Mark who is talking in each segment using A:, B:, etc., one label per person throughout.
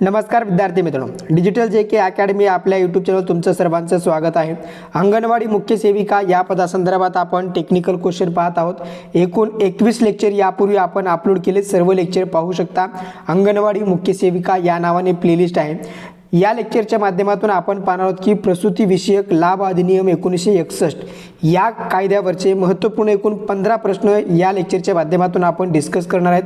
A: नमस्कार विद्यार्थी मित्रांनो. डिजिटल जे के अकॅडमी आपल्या यूट्यूब चॅनल तुमचं सर्वांचं स्वागत आहे. अंगणवाडी मुख्य सेविका या पदासंदर्भात आपण टेक्निकल क्वेश्चन पाहत आहोत. एकूण एकवीस लेक्चर यापूर्वी आपण अपलोड केले सर्व लेक्चर पाहू शकता. अंगणवाडी मुख्य सेविका या नावाने प्लेलिस्ट आहे. या लेक्चरच्या माध्यमातून आपण पाहणार आहोत की प्रसूती विषयक लाभ अधिनियम एकोणीसशे एकसष्ट या कायद्यावरचे महत्त्वपूर्ण एकूण पंधरा प्रश्न या लेक्चरच्या माध्यमातून आपण डिस्कस करणार आहेत.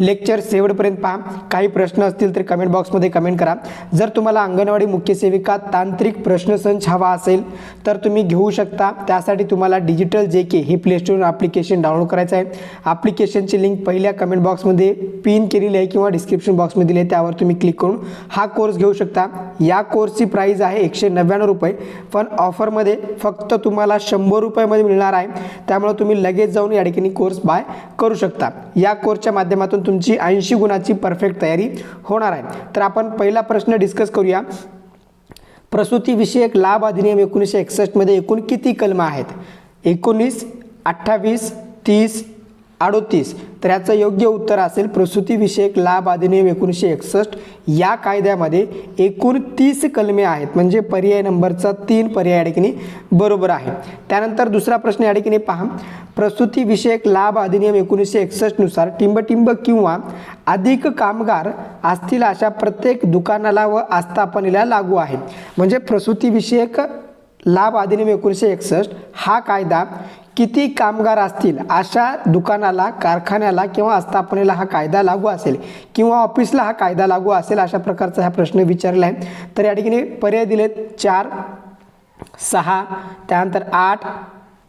A: लेक्चर शेवटपर्यंत पहा. काही प्रश्न असतील तर कमेंट बॉक्समध्ये कमेंट करा. जर तुम्हाला अंगणवाडी मुख्य सेविका तांत्रिक प्रश्नसंच हवा असेल तर तुम्ही घेऊ शकता. त्यासाठी तुम्हाला डिजिटल जे के हे प्लेस्टोर ॲप्लिकेशन डाउनलोड करायचं आहे. ॲप्लिकेशनची लिंक पहिल्या कमेंट बॉक्समध्ये पिन केलेली आहे किंवा डिस्क्रिप्शन बॉक्समध्ये दिली आहे त्यावर तुम्ही क्लिक करून हा कोर्स घेऊ शकता. या कोर्सची प्राईज आहे एकशे नव्याण्णव रुपये. पण ऑफरमध्ये फक्त तुम्हाला शंभर रुपयामध्ये मिळणार आहे. त्यामुळे तुम्ही लगेच जाऊन या ठिकाणी कोर्स बाय करू शकता. या कोर्सच्या माध्यमातून तुमची ऐंशी गुणाची परफेक्ट तयारी होणार आहे. तर आपण पहिला प्रश्न डिस्कस करूया. प्रसूतीविषयक लाभ अधिनियम एकोणीसशे एकसष्टमध्ये एकूण किती कलम आहेत? एकोणीस अठ्ठावीस तीस अडोतीस. तर याचं योग्य उत्तर असेल प्रसूतीविषयक लाभ अधिनियम एकोणीसशे एकसष्ट. या कायद्यामध्ये एकूण तीस कलमे आहेत. म्हणजे पर्याय नंबरचा तीन पर्याय या ठिकाणी बरोबर आहे. त्यानंतर दुसरा प्रश्न या ठिकाणी पहा. प्रसूतीविषयक लाभ अधिनियम एकोणीसशे एकसष्टनुसार टिंबटिंब किंवा अधिक कामगार असतील अशा प्रत्येक दुकानाला व आस्थापनेला लागू आहे. म्हणजे प्रसूतीविषयक लाभ अधिनियम एकोणीसशे एकसष्ट हा कायदा किती कामगार असतील अशा दुकानाला कारखान्याला किंवा आस्थापनेला हा कायदा लागू असेल किंवा ऑफिसला हा कायदा लागू असेल अशा प्रकारचा हा प्रश्न विचारला आहे. तर या ठिकाणी पर्याय दिलेत चार सहा त्यानंतर आठ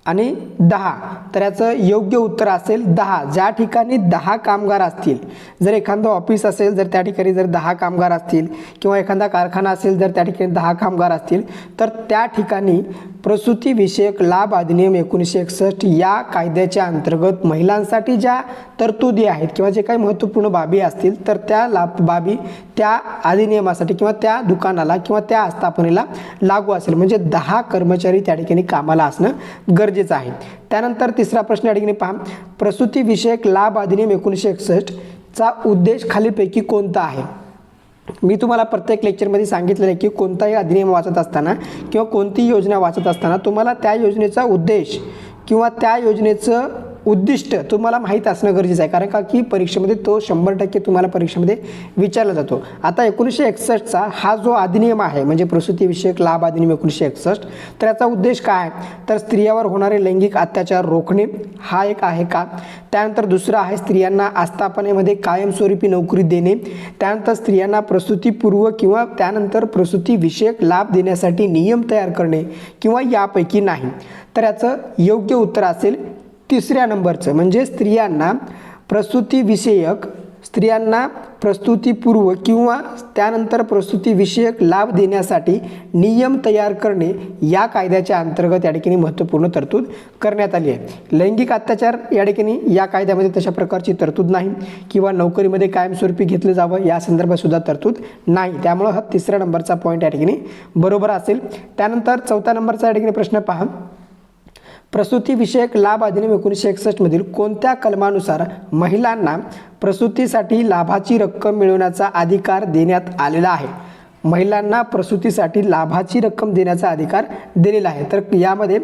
A: आणि दहा. तर याचं योग्य उत्तर असेल दहा. ज्या ठिकाणी दहा कामगार असतील जर एखादं ऑफिस असेल जर त्या ठिकाणी जर दहा कामगार असतील किंवा एखादा कारखाना असेल जर त्या ठिकाणी दहा कामगार असतील तर त्या ठिकाणी प्रसूतीविषयक लाभ अधिनियम एकोणीसशे एकसष्ट या कायद्याच्या अंतर्गत महिलांसाठी ज्या तरतुदी आहेत किंवा जे काही महत्त्वपूर्ण बाबी असतील तर त्या लाभ बाबी त्या अधिनियमासाठी किंवा त्या दुकानाला किंवा त्या आस्थापनेला लागू असेल. म्हणजे दहा कर्मचारी त्या ठिकाणी कामाला असणं गरजेचं गरजेचं आहे. त्यानंतर तिसरा प्रश्न या ठिकाणी पहा. प्रसूतीविषयक लाभ अधिनियम एकोणीसशे एकसष्टचा उद्देश खालीलपैकी कोणता आहे? मी तुम्हाला प्रत्येक लेक्चरमध्ये सांगितलेलं आहे की कोणताही अधिनियम वाचत असताना किंवा कोणतीही योजना वाचत असताना तुम्हाला त्या योजनेचा उद्देश किंवा त्या योजनेचं उद्दिष्ट तुम्हाला माहीत असणं गरजेचं आहे. कारण का की परीक्षेमध्ये तो शंभर टक्के तुम्हाला परीक्षेमध्ये विचारला जातो. आता एकोणीसशे एकसष्टचा हा जो अधिनियम आहे म्हणजे प्रसूतीविषयक लाभ अधिनियम एकोणीसशे एकसष्ट तर याचा उद्देश काय तर स्त्रियावर होणारे लैंगिक अत्याचार रोखणे हा एक आहे का? त्यानंतर दुसरा आहे स्त्रियांना आस्थापनेमध्ये कायमस्वरूपी नोकरी देणे. त्यानंतर स्त्रियांना प्रसूतीपूर्व किंवा त्यानंतर प्रसूतीविषयक लाभ देण्यासाठी नियम तयार करणे किंवा यापैकी नाही. तर याचं योग्य उत्तर असेल तिसऱ्या नंबरचं म्हणजे स्त्रियांना प्रसूतीविषयक स्त्रियांना प्रस्तुतीपूर्व किंवा त्यानंतर प्रस्तुतीविषयक लाभ देण्यासाठी नियम तयार करणे या कायद्याच्या अंतर्गत या ठिकाणी महत्त्वपूर्ण तरतूद करण्यात आली आहे. लैंगिक अत्याचार या ठिकाणी या कायद्यामध्ये तशा प्रकारची तरतूद नाही किंवा नोकरीमध्ये कायमस्वरूपी घेतलं जावं या संदर्भात सुद्धा तरतूद नाही. त्यामुळं हा तिसऱ्या नंबरचा पॉईंट या ठिकाणी बरोबर असेल. त्यानंतर चौथ्या नंबरचा या ठिकाणी प्रश्न पहा. प्रसूतीविषयक लाभ अधिनियम एकोणीसशे एकसष्टमधील कोणत्या कलमानुसार महिलांना प्रसूतीसाठी लाभाची रक्कम मिळवण्याचा अधिकार देण्यात आलेला आहे? महिलांना प्रसूतीसाठी लाभाची रक्कम देण्याचा अधिकार दिलेला आहे. तर यामध्ये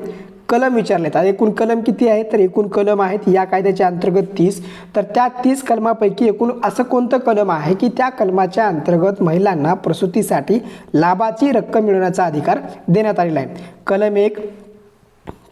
A: कलम विचारले आहेत एकूण कलम किती आहेत? तर एकूण कलम आहेत या कायद्याच्या अंतर्गत तीस. तर त्या तीस कलमापैकी एकूण असं कोणतं कलम आहे की त्या कलमाच्या अंतर्गत महिलांना प्रसूतीसाठी लाभाची रक्कम मिळवण्याचा अधिकार देण्यात आलेला आहे? कलम एक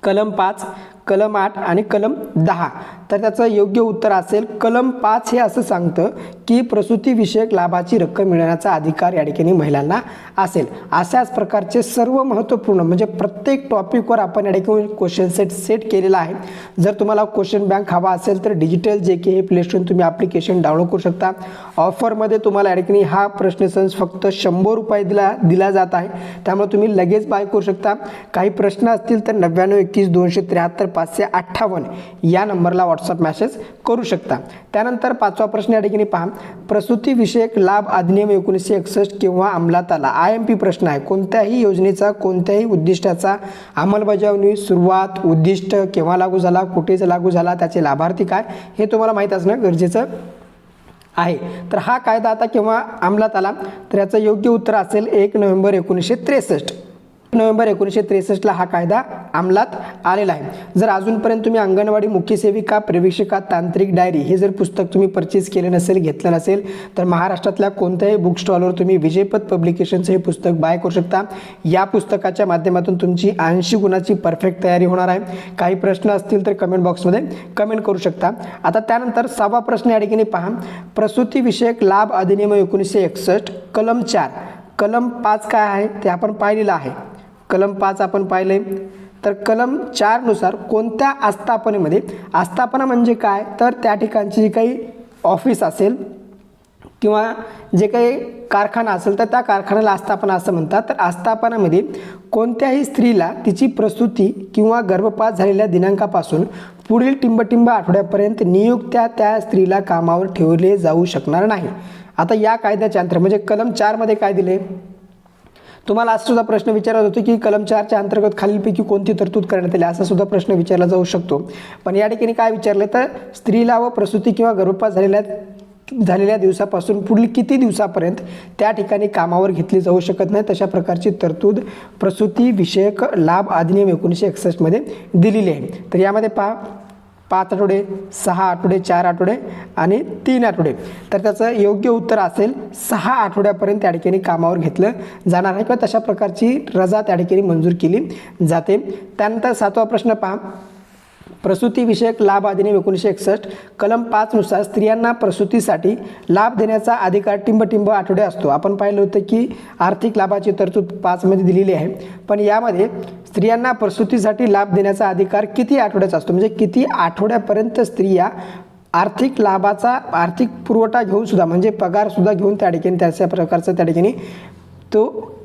A: कलम पाच कलम आठ आणि कलम दहा. तर त्याचं योग्य उत्तर असेल. कलम पाच हे असं सांगतं की प्रसूतीविषयक लाभाची रक्कम मिळवण्याचा अधिकार या ठिकाणी महिलांना असेल. अशाच प्रकारचे सर्व महत्त्वपूर्ण म्हणजे प्रत्येक टॉपिकवर आपण या ठिकाणी क्वेश्चन सेट सेट केलेला आहे. जर तुम्हाला क्वेश्चन बँक हवा असेल तर डिजिटल जे के हे प्ले तुम्ही ॲप्लिकेशन डाउनलोड करू शकता. ऑफरमध्ये तुम्हाला या ठिकाणी हा प्रश्नसंच फक्त शंभर रुपये दिला दिला जात आहे. त्यामुळे तुम्ही लगेच बाय करू शकता. काही प्रश्न असतील तर नव्याण्णव एकतीस दोनशे त्र्याहत्तर पाचशे अठ्ठावन्न या नंबरला व्हॉट्सअप व्हॉट्सअप मॅसेज करू शकता. त्यानंतर पाचवा प्रश्न या ठिकाणी पहा. प्रसूतीविषयक लाभ अधिनियम एकोणीसशे एकसष्ट किंवा अंमलात आला आय एम पी प्रश्न आहे. कोणत्याही योजनेचा कोणत्याही उद्दिष्टाचा अंमलबजावणी सुरुवात उद्दिष्ट केव्हा लागू झाला कुठेच लागू झाला त्याचे लाभार्थी काय हे तुम्हाला माहीत असणं गरजेचं आहे. तर हा कायदा आता केव्हा अंमलात आला? तर याचं योग्य उत्तर असेल एक नोव्हेंबर एकोणीसशे त्रेसष्ट. नोव्हेंबर एकोणीसशे त्रेसष्टला हा कायदा अंमलात आलेला आहे. जर अजूनपर्यंत तुम्ही अंगणवाडी मुख्य सेविका प्रवेशिका तांत्रिक डायरी हे जर पुस्तक तुम्ही परचेस केले नसेल घेतलं नसेल तर महाराष्ट्रातल्या कोणत्याही बुक स्टॉलवर तुम्ही विजयपथ पब्लिकेशनचं हे पुस्तक बाय करू शकता. या पुस्तकाच्या माध्यमातून तुमची ऐंशी गुणाची परफेक्ट तयारी होणार आहे. काही प्रश्न असतील तर कमेंट बॉक्समध्ये कमेंट करू शकता. आता त्यानंतर सहावा प्रश्न या ठिकाणी पहा. प्रसूतीविषयक लाभ अधिनियम एकोणीसशे एकसष्ट कलम चार. कलम पाच काय आहे? ते आपण पाहिलेलं आहे. कलम पाच आपण पाहिले तर कलम चारनुसार कोणत्या आस्थापनेमध्ये आस्थापना म्हणजे काय? तर त्या ठिकाणची जी काही ऑफिस असेल किंवा जे काही कारखाना असेल तर त्या कारखान्याला आस्थापना असं म्हणतात. तर आस्थापनामध्ये कोणत्याही स्त्रीला तिची प्रसूती किंवा गर्भपात झालेल्या दिनांकापासून पुढील टिंबटिंब आठवड्यापर्यंत नियुक्त्या त्या स्त्रीला कामावर ठेवले जाऊ शकणार नाही. आता या कायद्याच्या अंतर म्हणजे कलम चारमध्ये काय दिले तुम्हाला असा सुद्धा प्रश्न विचारला जातो की कलम चारच्या अंतर्गत खालीलपैकी कोणती तरतूद करण्यात आली असा सुद्धा प्रश्न विचारला जाऊ शकतो. पण या ठिकाणी काय विचारलं तर स्त्रीला व प्रसूती किंवा गर्भपात झालेल्या झालेल्या दिवसापासून पुढील किती दिवसापर्यंत त्या ठिकाणी कामावर घेतली जाऊ शकत नाही तशा प्रकारची तरतूद प्रसूती विषयक लाभ अधिनियम एकोणीसशे एकसष्टमध्ये दिलेली आहे. तर यामध्ये पहा पाच आठवडे सहा आठवडे चार आठवडे आणि तीन आठवडे. तर त्याचं योग्य उत्तर असेल सहा आठवड्यापर्यंत त्या ठिकाणी कामावर घेतलं जाणार आहे किंवा तशा प्रकारची रजा त्या ठिकाणी मंजूर केली जाते. त्यानंतर सातवा प्रश्न पहा. प्रसूतीविषयक लाभ अधिनियम एकोणीसशे एकसष्ट कलम पाचनुसार स्त्रियांना प्रसूतीसाठी लाभ देण्याचा अधिकार टिंबटिंब आठवडे असतो. आपण पाहिलं होतं की आर्थिक लाभाची तरतूद पाचमध्ये दिलेली आहे. पण यामध्ये स्त्रियांना प्रसूतीसाठी लाभ देण्याचा अधिकार किती आठवड्याचा असतो? म्हणजे किती आठवड्यापर्यंत स्त्रिया आर्थिक लाभाचा आर्थिक पुरवठा घेऊन सुद्धा म्हणजे पगारसुद्धा घेऊन त्या ठिकाणी त्याच्या प्रकारचा त्या ठिकाणी तो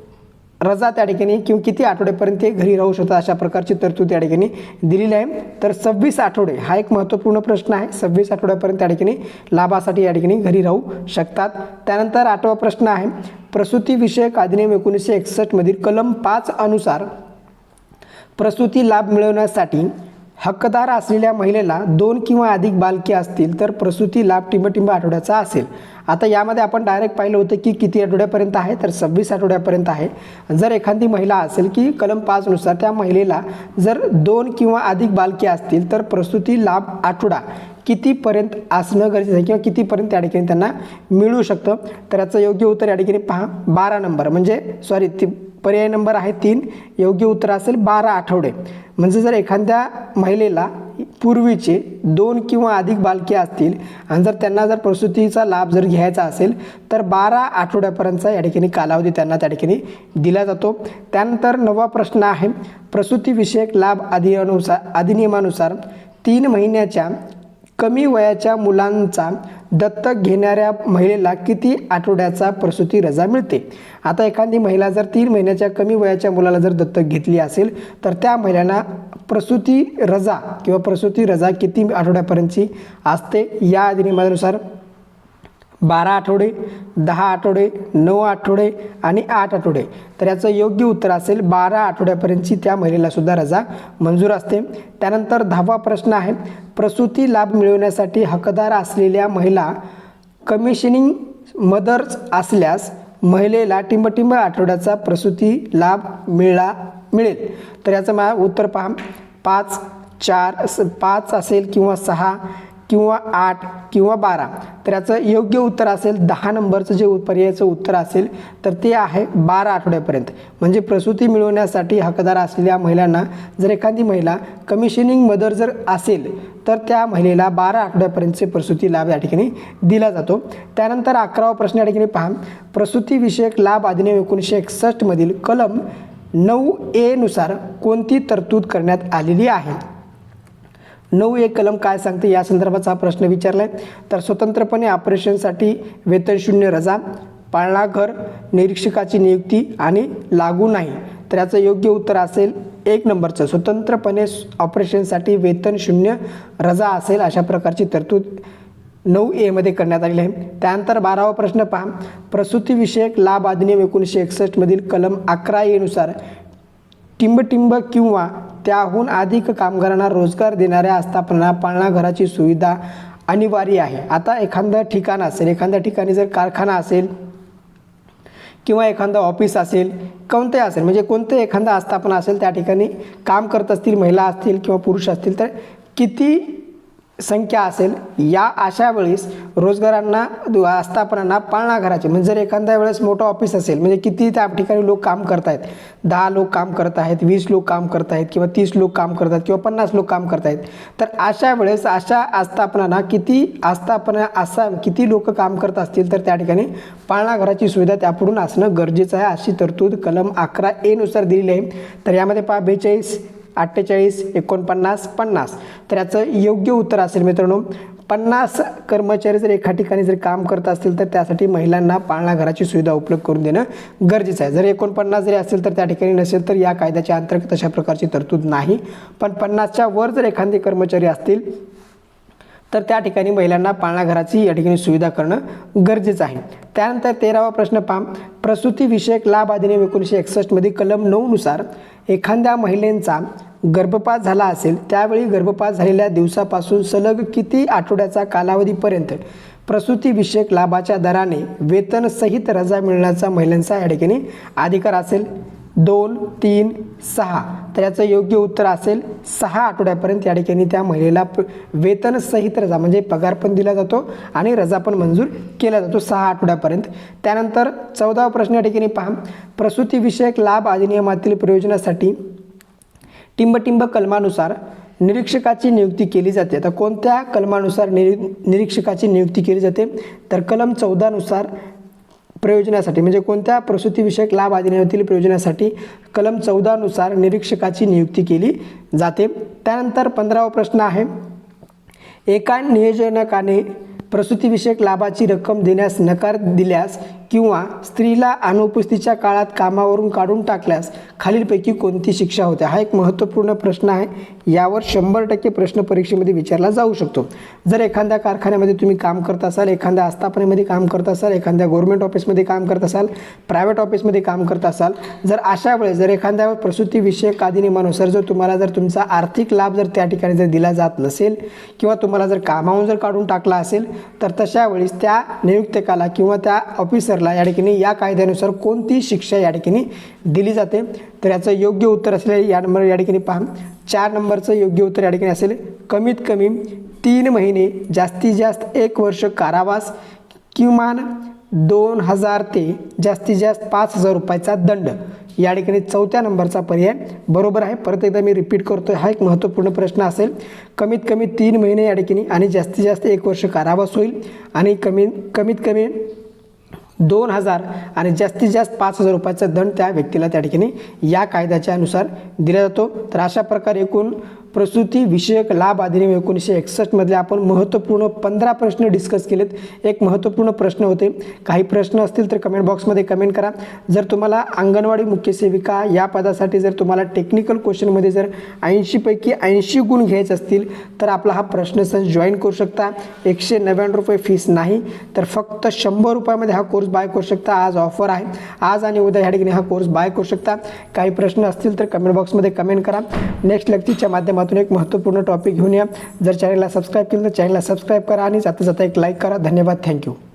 A: रजा त्या ठिकाणी किंवा किती आठवड्यापर्यंत ते घरी राहू शकतात अशा प्रकारची तरतूद त्या ठिकाणी दिलेली आहे. तर सव्वीस आठवडे हा एक महत्त्वपूर्ण प्रश्न आहे. सव्वीस आठवड्यापर्यंत त्या ठिकाणी लाभासाठी या ठिकाणी घरी राहू शकतात. त्यानंतर आठवा प्रश्न आहे. प्रसूतीविषयक अधिनियम एकोणीसशे एकसष्टमधील कलम पाच अनुसार प्रसूती लाभ मिळवण्यासाठी हक्कदार असलेल्या महिलेला दोन किंवा अधिक बालके असतील तर प्रसूती लाभ टिंबटिंब आठवड्याचा असेल. आता यामध्ये आपण डायरेक्ट पाहिलं होतं की किती आठवड्यापर्यंत आहे तर सव्वीस आठवड्यापर्यंत आहे. जर एखादी महिला असेल की कलम पाचनुसार त्या महिलेला जर दोन किंवा अधिक बालके असतील तर प्रसूती लाभ आठवडा कितीपर्यंत असणं गरजेचं आहे किंवा कितीपर्यंत त्या ठिकाणी त्यांना मिळू शकतं? तर याचं योग्य उत्तर या ठिकाणी पहा. बारा नंबर. म्हणजे सॉरी ती पर्याय नंबर आहे तीन. योग्य उत्तर असेल बारा आठवडे. म्हणजे जर एखाद्या महिलेला पूर्वीचे दोन किंवा अधिक बालके असतील आणि जर त्यांना जर प्रसूतीचा लाभ जर घ्यायचा असेल तर बारा आठवड्यापर्यंतचा या ठिकाणी कालावधी त्यांना त्या ठिकाणी दिला जातो. त्यानंतर नवा प्रश्न आहे प्रसूतीविषयक लाभ अधिनियमानुसार अधिनियमानुसार तीन महिन्याच्या कमी वयाच्या मुलांचा दत्तक घेणाऱ्या महिलेला किती आठवड्याचा प्रसूती रजा मिळते? आता एखादी महिला जर तीन महिन्याच्या कमी वयाच्या मुलाला जर दत्तक घेतली असेल तर त्या महिलांना प्रसूती रजा किंवा प्रसूती रजा किती आठवड्यापर्यंतची असते? या अधिनियमानुसार बारा आठवडे दहा आठवडे नऊ आठवडे आणि आठ आठवडे. तर याचं योग्य उत्तर असेल बारा आठवड्यापर्यंतची त्या महिलेलासुद्धा रजा मंजूर असते. त्यानंतर दहावा प्रश्न आहे. प्रसूती लाभ मिळवण्यासाठी हकदार असलेल्या महिला कमिशनिंग मदर्स असल्यास महिलेला टिंबटिंब आठवड्याचा प्रसूती लाभ मिळा मिळेल. तर याचं मा उत्तर पहा. पाच चार पाच असेल किंवा सहा किंवा आठ किंवा बारा तर याचं योग्य उत्तर असेल दहा नंबरचं जे पर्यायाचं उत्तर असेल तर ते आहे बारा आठवड्यापर्यंत. म्हणजे प्रसूती मिळवण्यासाठी हकदार असलेल्या महिलांना जर एखादी महिला कमिशनिंग मदर जर असेल तर त्या महिलेला बारा आठवड्यापर्यंतचे प्रसूती लाभ या ठिकाणी दिला जातो. त्यानंतर अकरावा प्रश्न या ठिकाणी पहा. प्रसूतीविषयक लाभ अधिनियम एकोणीसशे एकसष्टमधील कलम नऊ एनुसार कोणती तरतूद करण्यात आलेली आहे? नऊ एक कलम काय सांगते या संदर्भाचा हा प्रश्न विचारला आहे तर स्वतंत्रपणे ऑपरेशनसाठी वेतनशून्य रजा पाळणाघर निरीक्षकाची नियुक्ती आणि लागू नाही. तर याचं योग्य उत्तर असेल एक नंबरचं. स्वतंत्रपणे ऑपरेशनसाठी वेतन शून्य रजा असेल अशा प्रकारची तरतूद नऊ एमध्ये करण्यात आलेली आहे. त्यानंतर बारावा प्रश्न पहा. प्रसूतीविषयक लाभ अधिनियम एकोणीसशे एकसष्टमधील कलम अकरा एनुसार टिंबटिंब किंवा त्याहून अधिक कामगारांना रोजगार देणाऱ्या आस्थापना पाळणाघराची सुविधा अनिवार्य आहे. आता एखादं ठिकाण असेल एखाद्या ठिकाणी जर कारखाना असेल किंवा एखादं ऑफिस असेल कोणते असेल म्हणजे कोणते एखादा आस्थापना असेल त्या ठिकाणी काम करत असतील महिला असतील किंवा पुरुष असतील तर किती संख्या असेल या अशा वेळेस रोजगारांना दु- आस्थापनांना पाळणा घराचे म्हणजे जर एखाद्या वेळेस मोठं ऑफिस असेल म्हणजे किती त्या ठिकाणी लोक काम करत आहेत दहा लोक काम करत आहेत वीस लोक काम करत आहेत किंवा तीस लोक काम करत आहेत किंवा पन्नास लोक काम करत आहेत तर अशा वेळेस अशा आस्थापनांना किती आस्थापना असा किती लोक काम करत असतील तर त्या ठिकाणी पाळणा घराची सुविधा त्यापुढून असणं गरजेचं आहे अशी तरतूद कलम अकरा एनुसार दिलेली आहे. तर यामध्ये पहा बेचाळीस अठ्ठेचाळीस एकोणपन्नास पन्नास. तर याचं योग्य उत्तर असेल मित्रांनो पन्नास कर्मचारी जर एका ठिकाणी जर काम करत असतील तर त्यासाठी महिलांना पाळणाघराची सुविधा उपलब्ध करून देणं गरजेचं आहे. जर एकोणपन्नास जरी असेल तर त्या ठिकाणी नसेल तर या कायद्याच्या अंतर्गत अशा प्रकारची तरतूद नाही. पण पन्नासच्या वर जर एखादे कर्मचारी असतील तर त्या ठिकाणी महिलांना पाळणाघराची या ठिकाणी सुविधा करणं गरजेचं आहे. त्यानंतर तेरावा प्रश्न पहा. प्रसूतीविषयक लाभ अधिनियम एकोणीसशे एकसष्टमध्ये कलम नऊनुसार एखाद्या महिलेचा गर्भपात झाला असेल त्यावेळी गर्भपात झालेल्या दिवसापासून सलग किती आठवड्याचा कालावधीपर्यंत प्रसूतीविषयक लाभाच्या दराने वेतनसहित रजा मिळण्याचा महिलांचा या ठिकाणी अधिकार असेल? दोन तीन सहा. तर याचं योग्य उत्तर असेल सहा आठवड्यापर्यंत या ठिकाणी त्या महिलेला प- वेतनसहित रजा म्हणजे पगार पण दिला जातो आणि रजा पण मंजूर केला जातो सहा आठवड्यापर्यंत. त्यानंतर चौदावा प्रश्न या ठिकाणी पहा. प्रसूतीविषयक लाभ अधिनियमातील प्रयोजनासाठी टिंबटिंब कलमानुसार निरीक्षकाची नियुक्ती केली जाते. आता कोणत्या कलमानुसार निरी निरीक्षकाची नियुक्ती केली जाते? तर कलम चौदानुसार प्रयोजनासाठी म्हणजे कोणत्या प्रसूतीविषयक लाभ अधिनियमातील प्रयोजनासाठी कलम चौदानुसार निरीक्षकाची नियुक्ती केली जाते? त्यानंतर पंधरावा प्रश्न आहे एका नियोजनकाने प्रसूतीविषयक लाभाची रक्कम देण्यास नकार दिल्यास किंवा स्त्रीला अनुपस्थितीच्या काळात कामावरून काढून टाकल्यास खालीलपैकी कोणती शिक्षा होते? हा एक महत्त्वपूर्ण प्रश्न आहे. यावर शंभर टक्के प्रश्न परीक्षेमध्ये विचारला जाऊ शकतो. जर एखाद्या कारखान्यामध्ये तुम्ही काम करत असाल एखाद्या आस्थापनेमध्ये काम करत असाल एखाद्या गव्हर्मेंट ऑफिसमध्ये काम करत असाल प्रायव्हेट ऑफिसमध्ये काम करत असाल जर अशा वेळेस जर एखाद्या प्रसूतीविषयक अधिनियमानुसार जर तुम्हाला जर तुमचा आर्थिक लाभ जर त्या ठिकाणी जर दिला जात नसेल किंवा तुम्हाला जर कामावून जर काढून टाकला असेल तर तशा वेळेस त्या नियुक्तकाला किंवा त्या ऑफिसरला या ठिकाणी या कायद्यानुसार कोणती शिक्षा या ठिकाणी दिली जाते. तर याचं योग्य उत्तर असेल या नंबर या ठिकाणी पहा. चार नंबरचं योग्य उत्तर या ठिकाणी असेल कमीत कमी तीन महिने जास्तीत जास्त एक वर्ष कारावास किमान दोन हजार ते जास्तीत जास्त पाच हजार रुपयाचा दंड. या ठिकाणी चौथ्या नंबरचा पर्याय बरोबर आहे. परत एकदा मी रिपीट करतो हा एक महत्त्वपूर्ण प्रश्न असेल. कमीत कमी तीन महिने या ठिकाणी आणि जास्तीत जास्त एक वर्ष कारावास होईल आणि कमी कमीत कमी दोन हजार आणि जास्तीत जास्त पाच हजार रुपयाचा दंड त्या व्यक्तीला त्या ठिकाणी या कायद्याच्या अनुसार दिला जातो. तर अशा प्रकारे एकूण प्रसूती विषयक लाभ अधिनियम एकोणीसशे एकसष्टमधले आपण महत्त्वपूर्ण पंधरा प्रश्न डिस्कस केलेत. एक महत्त्वपूर्ण प्रश्न होते. काही प्रश्न असतील तर कमेंट बॉक्समध्ये कमेंट करा. जर तुम्हाला अंगणवाडी मुख्य सेविका या पदासाठी जर तुम्हाला टेक्निकल क्वेश्चनमध्ये जर ऐंशीपैकी ऐंशी गुण घ्यायचे असतील तर आपला हा प्रश्न संच जॉईन करू शकता. एकशे नव्याण्णव रुपये फीस नाही तर फक्त शंभर रुपयामध्ये हा कोर्स बाय करू शकता. आज ऑफर आहे. आज आणि उद्या ह्या ठिकाणी हा कोर्स बाय करू शकता. काही प्रश्न असतील तर कमेंट बॉक्समध्ये कमेंट करा. नेक्स्ट लेक्चरच्या माध्यमातून एक महत्त्वपूर्ण टॉपिक घेऊन या. जर चॅनलला सबस्क्राईब केलं तर चॅनलला सबस्क्राईब करा आणि जाता जाता एक लाईक करा. धन्यवाद. थँक्यू